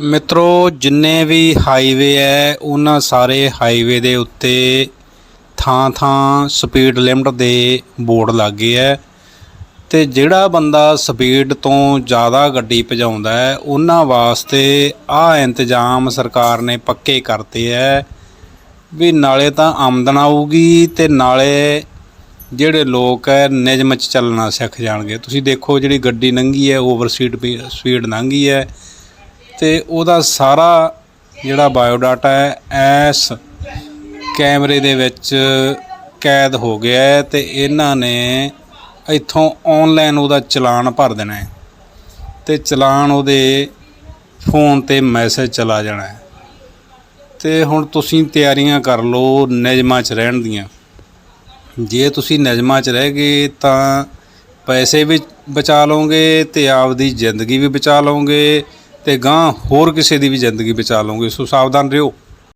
ਮਿੱਤਰੋ, ਜਿੰਨੇ ਵੀ ਹਾਈਵੇ ਹੈ ਉਹਨਾਂ ਸਾਰੇ ਹਾਈਵੇ ਦੇ ਉੱਤੇ ਥਾਂ ਥਾਂ ਸਪੀਡ ਲਿਮਟ ਦੇ ਬੋਰਡ ਲੱਗੇ ਹੈ ਤੇ ਜਿਹੜਾ ਬੰਦਾ ਸਪੀਡ ਤੋਂ ਜ਼ਿਆਦਾ ਗੱਡੀ ਭਜਾਉਂਦਾ ਹੈ ਉਹਨਾਂ ਵਾਸਤੇ ਆਹ ਇੰਤਜ਼ਾਮ ਸਰਕਾਰ ਨੇ ਪੱਕੇ ਕਰਤੇ ਹੈ ਵੀ ਨਾਲੇ ਤਾਂ ਆਮਦਨ ਆਊਗੀ ਤੇ ਨਾਲੇ ਜਿਹੜੇ ਲੋਕ ਹੈ ਨਿਯਮ ਚ ਚੱਲਣਾ ਸਿੱਖ ਜਾਣਗੇ। ਤੁਸੀਂ ਦੇਖੋ ਜਿਹੜੀ ਗੱਡੀ ਲੰਘੀ ਹੈ ਓਵਰ ਸਪੀਡ ਸਪੀਡ ਲੰਘੀ ਹੈ ਤੇ ਉਹਦਾ ਸਾਰਾ ਜਿਹੜਾ ਬਾਇਓਡਾਟਾ ਹੈ ਇਸ ਕੈਮਰੇ ਦੇ ਵਿੱਚ ਕੈਦ ਹੋ ਗਿਆ ਹੈ ਤੇ ਇਹਨਾਂ ਨੇ ਇੱਥੋਂ ਆਨਲਾਈਨ ਉਹਦਾ ਚਲਾਨ ਭਰ ਦੇਣਾ ਹੈ ਤੇ ਚਲਾਨ ਉਹਦੇ ਫੋਨ ਤੇ ਮੈਸੇਜ ਚਲਾ ਜਾਣਾ ਹੈ। ਤੇ ਹੁਣ ਤੁਸੀਂ ਤਿਆਰੀਆਂ ਕਰ ਲਓ ਨਿਯਮਾਂ 'ਚ ਰਹਿਣ ਦੀਆਂ। ਜੇ ਤੁਸੀਂ ਨਿਯਮਾਂ 'ਚ ਰਹਿ ਗਏ ਤਾਂ ਪੈਸੇ ਵੀ ਬਚਾ ਲਓਗੇ ਤੇ ਆਪਦੀ ਜ਼ਿੰਦਗੀ ਵੀ ਬਚਾ ਲਓਗੇ। ਤੇ ਗਾਂ ਹੋਰ ਕਿਸੇ ਦੀ ਵੀ ਜ਼ਿੰਦਗੀ ਬਚਾ ਲਓਗੇ ਸੋ ਸਾਵਧਾਨ ਰਹੋ।